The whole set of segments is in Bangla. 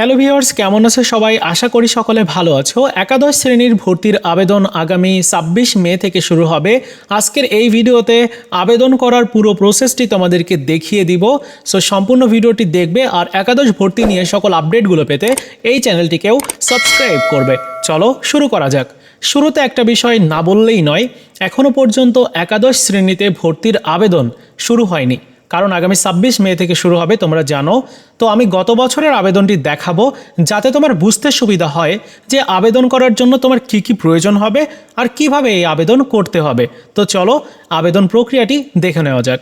হ্যালো ভিউয়ার্স, কেমন আছে সবাই? আশা করি সকলে ভালো আছো। একাদশ শ্রেণির ভর্তির আবেদন আগামী ছাব্বিশ মে থেকে শুরু হবে। আজকের এই ভিডিওতে আবেদন করার পুরো প্রসেসটি তোমাদেরকে দেখিয়ে দিব। সো সম্পূর্ণ ভিডিওটি দেখবে আর একাদশ ভর্তি নিয়ে সকল আপডেটগুলো পেতে এই চ্যানেলটিকেও সাবস্ক্রাইব করবে। চলো শুরু করা যাক। শুরুতে একটা বিষয় না বললেই নয় এখনও পর্যন্ত একাদশ শ্রেণীতে ভর্তির আবেদন শুরু হয়নি। কারণ আগামী ছাব্বিশ মে থেকে শুরু হবে, তোমরা জানো। তো আমি গত বছরের আবেদনটি দেখাবো, যাতে তোমার বুঝতে সুবিধা হয় যে আবেদন করার জন্য তোমার কি কি প্রয়োজন হবে আর কীভাবে এই আবেদন করতে হবে। তো চলো, আবেদন প্রক্রিয়াটি দেখে নেওয়া যাক।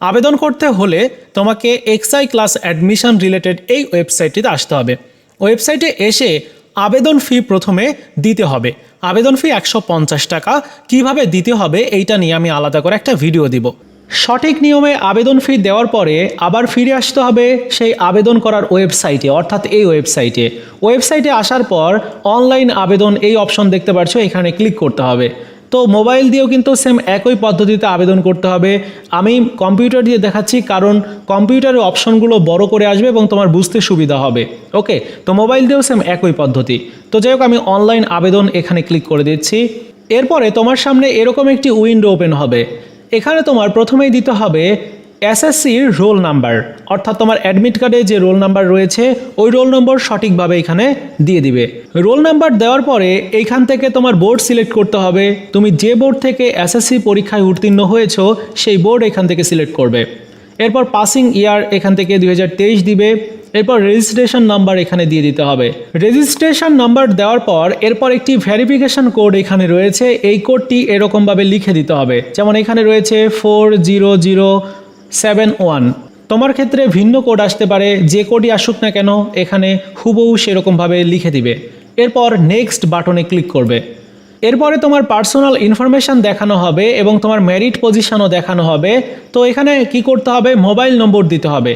আবেদন করতে হলে তোমাকে এক্সআই ক্লাস অ্যাডমিশন রিলেটেড এই ওয়েবসাইটটিতে আসতে হবে। ওয়েবসাইটে এসে আবেদন ফি প্রথমে দিতে হবে। আবেদন ফি একশো পঞ্চাশ টাকা। কীভাবে দিতে হবে এইটা নিয়ে আমি আলাদা করে একটা ভিডিও দিব। সঠিক নিয়মে আবেদন ফি দেওয়ার পরে আবার ফিরে আসতে হবে সেই আবেদন করার ওয়েবসাইটে, অর্থাৎ এই ওয়েবসাইটে। ওয়েবসাইটে আসার পর অনলাইন আবেদন এই অপশন দেখতে পাচ্ছ এখানে ক্লিক করতে হবে। তো মোবাইল দিয়েও কিন্তু সেম একই পদ্ধতিতে আবেদন করতে হবে। আমি কম্পিউটার দিয়ে দেখাচ্ছি, কারণ কম্পিউটারের অপশনগুলো বড় করে আসবে এবং তোমার বুঝতে সুবিধা হবে। ওকে, তো মোবাইল দিয়েও সেম একই পদ্ধতি। তো যাই হোক, আমি অনলাইন আবেদন এখানে ক্লিক করে দিচ্ছি। এরপরে তোমার সামনে এরকম একটি উইন্ডো ওপেন হবে। এখানে তোমার প্রথমেই দিতে হবে এসএসসির রোল নাম্বার, অর্থাৎ তোমার অ্যাডমিট কার্ডে যে রোল নাম্বার রয়েছে, ওই রোল নম্বর সঠিকভাবে এখানে দিয়ে দিবে। রোল নাম্বার দেওয়ার পরে এইখান থেকে তোমার বোর্ড সিলেক্ট করতে হবে। তুমি যে বোর্ড থেকে এসএসসি পরীক্ষায় উত্তীর্ণ হয়েছো, সেই বোর্ড এখান থেকে সিলেক্ট করবে। এরপর পাসিং ইয়ার এখান থেকে দু হাজার তেইশ দিবে। এরপর রেজিস্ট্রেশন নাম্বার এখানে দিয়ে দিতে হবে। রেজিস্ট্রেশন নাম্বার দেওয়ার পর এরপর একটি ভেরিফিকেশন কোড এখানে রয়েছে। এই কোডটি এরকমভাবে লিখে দিতে হবে। যেমন এখানে রয়েছে four zero zero seven one তোমার ক্ষেত্রে ভিন্ন কোড আসতে পারে, যে কোডই আসুক না কেন, এখানে হুবহু সেরকমভাবে লিখে দিবে। এরপর নেক্সট বাটনে ক্লিক করবে। এরপরে তোমার পার্সোনাল ইনফরমেশান দেখানো হবে এবং তোমার মেরিট পজিশনও দেখানো হবে। তো এখানে কি করতে হবে? মোবাইল নম্বর দিতে হবে।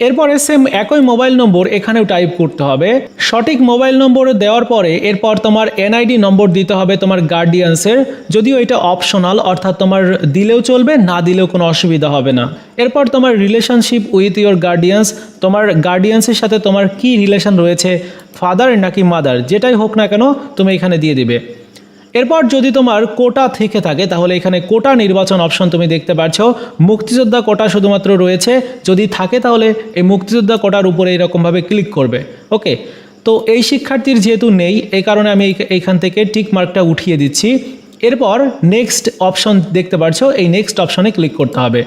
এরপরে সেম একই মোবাইল নম্বর এখানেও টাইপ করতে হবে। সঠিক মোবাইল নম্বর দেওয়ার পরে এরপর তোমার এনআইডি নম্বর দিতে হবে তোমার গার্ডিয়ানসের যদিও এটা অপশনাল অর্থাৎ তোমার দিলেও চলবে, না দিলেও কোনো অসুবিধা হবে না। এরপর তোমার রিলেশনশিপ উইথ ইয়োর গার্ডিয়ানস তোমার গার্ডিয়ানসের সাথে তোমার কি রিলেশন রয়েছে ফাদার নাকি মাদার যেটাই হোক না কেন, তুমি এখানে দিয়ে দিবে। এরপর যদি তোমার কোটা থেকে থাকে, তাহলে এখানে কোটা নির্বাচন অপশন তুমি দেখতে পাচ্ছ। মুক্তিযোদ্ধা কোটা শুধুমাত্র রয়েছে। যদি থাকে, তাহলে এই মুক্তিযোদ্ধা কোটার উপরে এরকমভাবে ক্লিক করবে। ওকে তো এই শিক্ষার্থীর যেহেতু নেই, এই কারণে আমি এই- এইখান থেকে টিক মার্কটা উঠিয়ে দিচ্ছি। এরপর নেক্সট অপশন দেখতে পাচ্ছ, এই নেক্সট অপশনে ক্লিক করতে হবে।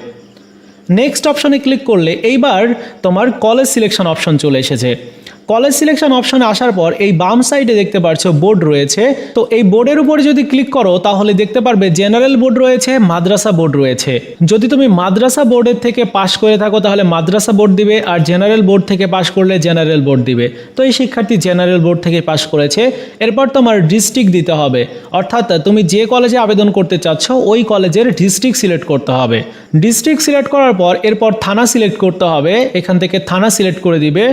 নেক্সট অপশনে ক্লিক করলে এইবার তোমার কলেজ সিলেকশন অপশন চলে এসেছে। কলেজ সিলেকশন অপশনে আসার পর এই বাম সাইডে দেখতে পাচ্ছ বোর্ড রয়েছে। তো এই বোর্ডের উপরে যদি ক্লিক করো, তাহলে দেখতে পারবে জেনারেল বোর্ড রয়েছে, মাদ্রাসা বোর্ড রয়েছে। যদি তুমি মাদ্রাসা বোর্ডের থেকে পাশ করে থাকো, তাহলে মাদ্রাসা বোর্ড দিবে, আর জেনারেল বোর্ড থেকে পাশ করলে জেনারেল বোর্ড দিবে। তো এই শিক্ষার্থী জেনারেল বোর্ড থেকে পাশ করেছে। এরপর তোমার ডিস্ট্রিক্ট দিতে হবে। অর্থাৎ তুমি যে কলেজে আবেদন করতে চাচ্ছ, ওই কলেজের ডিস্ট্রিক্ট সিলেক্ট করতে হবে। ডিস্ট্রিক্ট সিলেক্ট করার পর, এরপর থানা সিলেক্ট করতে হবে। এখান থেকে থানা সিলেক্ট করে দিবে।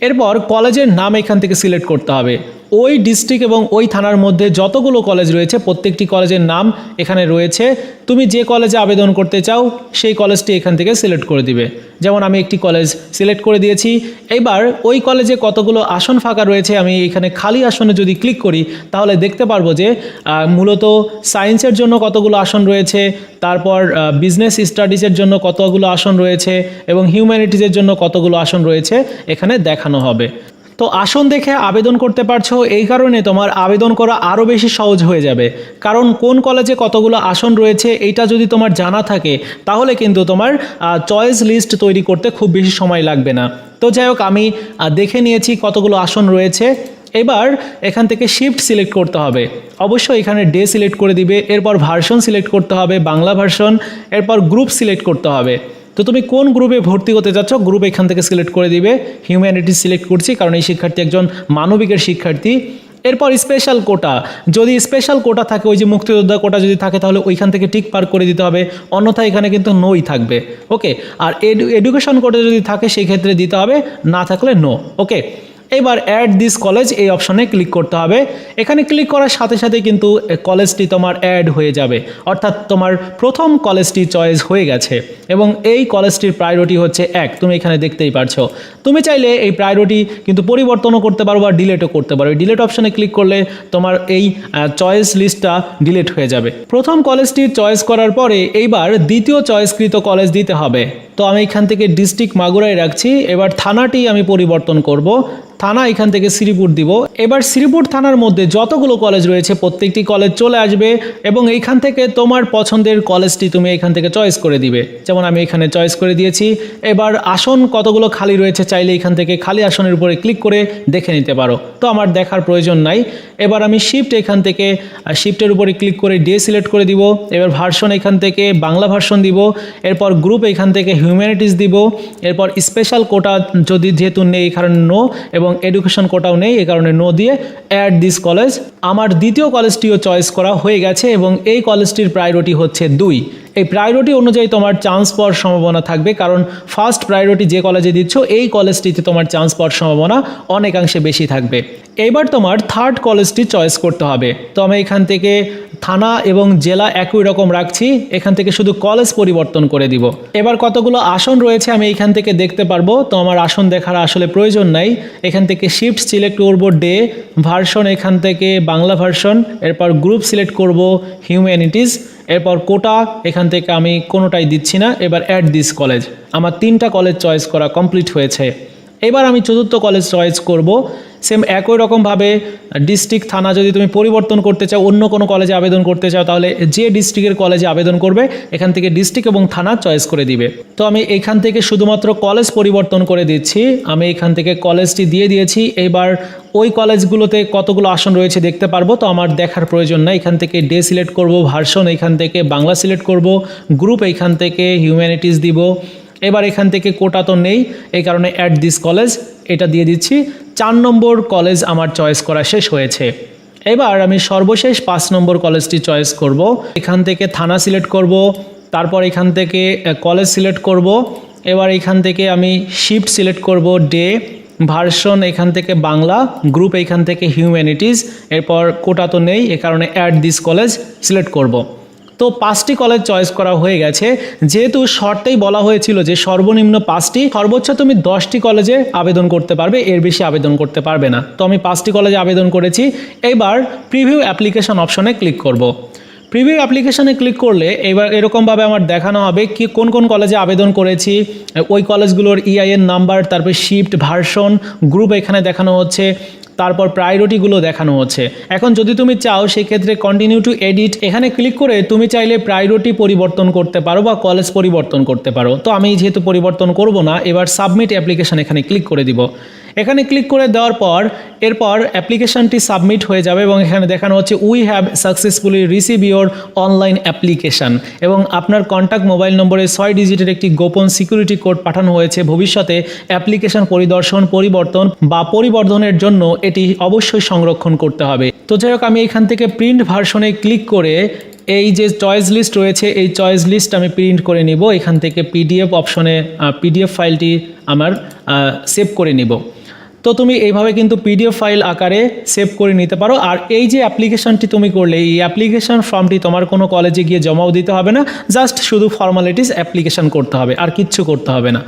এরপর কলেজের নাম এখান থেকে সিলেক্ট করতে হবে। ওই ডিস্ট্রিক্ট এবং ওই থানার মধ্যে যতগুলো কলেজ রয়েছে, প্রত্যেকটি কলেজের নাম এখানে রয়েছে। তুমি যে কলেজে আবেদন করতে চাও, সেই কলেজটি এখান থেকে সিলেক্ট করে দিবে। যেমন আমি একটি কলেজ সিলেক্ট করে দিয়েছি। এবার ওই কলেজে কতগুলো আসন ফাঁকা রয়েছে, আমি এখানে খালি আসনে যদি ক্লিক করি, তাহলে দেখতে পারব যে মূলত সায়েন্সের জন্য কতগুলো আসন রয়েছে, তারপর বিজনেস স্টাডিজের জন্য কতগুলো আসন রয়েছে, এবং হিউম্যানিটিজের জন্য কতগুলো আসন রয়েছে, এখানে দেখানো হবে। তো আসন দেখে আবেদন করতে পারছ, এই কারণে তোমার আবেদন করা আরও বেশি সহজ হয়ে যাবে। কারণ কোন কলেজে কতগুলো আসন রয়েছে, এইটা যদি তোমার জানা থাকে, তাহলে কিন্তু তোমার চয়েস লিস্ট তৈরি করতে খুব বেশি সময় লাগবে না। তো যাই হোক, আমি দেখে নিয়েছি কতগুলো আসন রয়েছে। এবার এখান থেকে শিফট সিলেক্ট করতে হবে। অবশ্যই এখানে ডে সিলেক্ট করে দিবে, এরপর ভার্সন সিলেক্ট করতে হবে, বাংলা ভার্সন এরপর গ্রুপ সিলেক্ট করতে হবে। তো তুমি কোন গ্রুপে ভর্তি হতে যাচ্ছ? গ্রুপ এখান থেকে সিলেক্ট করে দিবে। হিউম্যানিটিস সিলেক্ট করছি, কারণ এই শিক্ষার্থী একজন মানবিকের শিক্ষার্থী। এরপর স্পেশাল কোটা যদি স্পেশাল কোটা থাকে, ওই যে মুক্তিযোদ্ধা কোটা যদি থাকে, তাহলে ওইখান থেকে টিক পার করে দিতে হবে। অন্যথায় এখানে কিন্তু নোই থাকবে। ওকে আর এডুকেশন কোটা যদি থাকে, সেই ক্ষেত্রে দিতে হবে। না থাকলে নো ওকে এবার অ্যাড দিস কলেজ এই অপশনে ক্লিক করতে হবে। এখানে ক্লিক করার সাথে সাথে কিন্তু কলেজটি তোমার অ্যাড হয়ে যাবে। অর্থাৎ তোমার প্রথম কলেজটি চয়েস হয়ে গেছে। এবং এই কলেজটির প্রায়োরিটি হচ্ছে এক। তুমি এখানে দেখতেই পারছ। তুমি চাইলে এই প্রায়োরিটি কিন্তু পরিবর্তনও করতে পারো বা ডিলেটও করতে পারো। ডিলেট অপশনে ক্লিক করলে তোমার এই চয়েস লিস্টটা ডিলেট হয়ে যাবে। প্রথম কলেজটি চয়েস করার পরে এইবার দ্বিতীয় চয়েসকৃত কলেজ দিতে হবে। তো আমি এখান থেকে ডিস্ট্রিক্ট মাগুরায় রাখছি। এবার থানাটি আমি পরিবর্তন করব। থানা এখান থেকে শ্রীপুর দিব। এবার শ্রীপুর থানার মধ্যে যতগুলো কলেজ রয়েছে, প্রত্যেকটি কলেজ চলে আসবে এবং এইখান থেকে তোমার পছন্দের কলেজটি তুমি এখান থেকে চয়েস করে দিবে। যেমন আমি এখানে চয়েস করে দিয়েছি। এবার আসন কতগুলো খালি রয়েছে চাইলে এখান থেকে খালি আসনের উপরে ক্লিক করে দেখে নিতে পারো। তো আমার দেখার প্রয়োজন নাই। এবার আমি শিফট এখান থেকে শিফটের উপরে ক্লিক করে ডে সিলেক্ট করে দিব। এবার ভার্সন এখান থেকে বাংলা ভার্সন দিব। এরপর গ্রুপ এখান থেকে হিউম্যানিটিস দিব। এরপর স্পেশাল কোটা যদি যেহেতু নেই কারণে নো এবং এডুকেশন কোটাও নেই, এই কারণে নো দিয়ে অ্যাড দিস কলেজ আমার দ্বিতীয় কলেজটিও চয়েস করা হয়ে গেছে এবং এই কলেজটির প্রায়োরিটি হচ্ছে দুই। এই প্রায়োরিটি অনুযায়ী তোমার চান্স পাওয়ার সম্ভাবনা থাকবে। কারণ ফার্স্ট প্রায়োরিটি যে কলেজে দিচ্ছ, এই কলেজটিতে তোমার চান্স পাওয়ার সম্ভাবনা অনেকাংশে বেশি থাকবে। এবার তোমার থার্ড কলেজটি চয়েস করতে হবে। তো আমি এখান থেকে থানা এবং জেলা একই রকম রাখছি। এখান থেকে শুধু কলেজ পরিবর্তন করে দিব। এবার কতগুলো আসন রয়েছে আমি এখান থেকে দেখতে পারব। তো আমার আসন দেখার আসলে প্রয়োজন নাই। এখান থেকে শিফট সিলেক্ট করব ডে ভার্সন এখান থেকে বাংলা ভার্সন এরপর গ্রুপ সিলেক্ট করব হিউম্যানিটিস এরপর কোটা, এখান থেকে আমি কোনোটাই দিচ্ছি না। এবার অ্যাড দিস কলেজ আমার তিনটা কলেজ চয়েস করা কমপ্লিট হয়েছে। এবার আমি চতুর্থ কলেজ চয়েস করব। সেম একই রকমভাবে ডিস্ট্রিক্ট থানা যদি তুমি পরিবর্তন করতে চাও, অন্য কোনো কলেজে আবেদন করতে চাও, তাহলে যে ডিস্ট্রিক্টের কলেজে আবেদন করবে, এখান থেকে ডিস্ট্রিক্ট এবং থানা চয়েস করে দিবে। তো আমি এখান থেকে শুধুমাত্র কলেজ পরিবর্তন করে দিচ্ছি। আমি এখান থেকে কলেজটি দিয়ে দিয়েছি। এবার ওই কলেজগুলোতে কতগুলো আসন রয়েছে দেখতে পারব। তো আমার দেখার প্রয়োজন নাই। এখান থেকে ডে সিলেক্ট করব ভার্সন এখান থেকে বাংলা সিলেক্ট করব গ্রুপ এখান থেকে হিউম্যানিটিস দিব। এবার এখান থেকে কোটা তো নেই, এই কারণে অ্যাট দিস কলেজ এটা দিয়ে দিচ্ছি। চার নম্বর কলেজ আমার চয়েস করা শেষ হয়েছে। এবার আমি সর্বশেষ পাঁচ নম্বর কলেজটি চয়েস করব। এখান থেকে থানা সিলেক্ট করব, তারপর এখান থেকে কলেজ সিলেক্ট করব। এবার এখান থেকে আমি শিফট সিলেক্ট করব ডে ভার্সন এখান থেকে বাংলা গ্রুপ এখান থেকে হিউম্যানিটিস এরপর কোটা তো নেই, এ কারণে অ্যাড দিস কলেজ সিলেক্ট করব। তো পাঁচটি কলেজ চয়েস করা হয়ে গেছে। যেহেতু শর্তেই বলা হয়েছিল যে সর্বনিম্ন পাঁচটি, সর্বোচ্চ তুমি দশটি কলেজে আবেদন করতে পারবে, এর বেশি আবেদন করতে পারবে না। তো আমি পাঁচটি কলেজে আবেদন করেছি। এবার প্রিভিউ অ্যাপ্লিকেশন অপশনে ক্লিক করব। প্রিভিউ অ্যাপ্লিকেশনে ক্লিক করলে এবার এরকমভাবে আমার দেখানো হবে কি কোন কোন কলেজে আবেদন করেছি, ওই কলেজগুলোর ইআইএন নাম্বার তারপর শিফট ভার্সন গ্রুপ এখানে দেখানো হচ্ছে। তারপর প্রায়োরিটিগুলো দেখানো হচ্ছে। এখন যদি তুমি চাও, সেক্ষেত্রে কন্টিনিউ টু এডিট এখানে ক্লিক করে তুমি চাইলে প্রায়োরিটি পরিবর্তন করতে পারো বা কলেজ পরিবর্তন করতে পারো। তো আমি যেহেতু পরিবর্তন করব না, এবার সাবমিট অ্যাপ্লিকেশন এখানে ক্লিক করে দিব। এখানে ক্লিক করে দেওয়ার পর, এরপর অ্যাপ্লিকেশনটি সাবমিট হয়ে যাবে এবং এখানে দেখানো হচ্ছে we have successfully receive your online application এবং আপনার কন্ট্যাক্ট মোবাইল নম্বরে ছয় ডিজিটের একটি গোপন সিকিউরিটি কোড পাঠানো হয়েছে। ভবিষ্যতে অ্যাপ্লিকেশন পরিদর্শন, পরিবর্তন বা পরিবর্ধনের জন্য এটি অবশ্যই সংরক্ষণ করতে হবে। তো যাই হোক, আমি এখান থেকে প্রিন্ট ভার্সনে ক্লিক করে এই যে চয়েস লিস্ট রয়েছে, এই চয়েস লিস্ট আমি প্রিন্ট করে নিব। এখান থেকে পিডিএফ অপশনে পিডিএফ ফাইলটি আমার সেভ করে নিব। তো তুমি এইভাবে কিন্তু পিডিএফ ফাইল আকারে সেভ করে নিতে পারো। আর এই যে অ্যাপ্লিকেশনটি তুমি করলে, এই অ্যাপ্লিকেশন ফর্মটি তোমার কোনো কলেজে গিয়ে জমাও দিতে হবে না জাস্ট শুধু ফর্মালিটিস অ্যাপ্লিকেশন করতে হবে, আর কিচ্ছু করতে হবে না।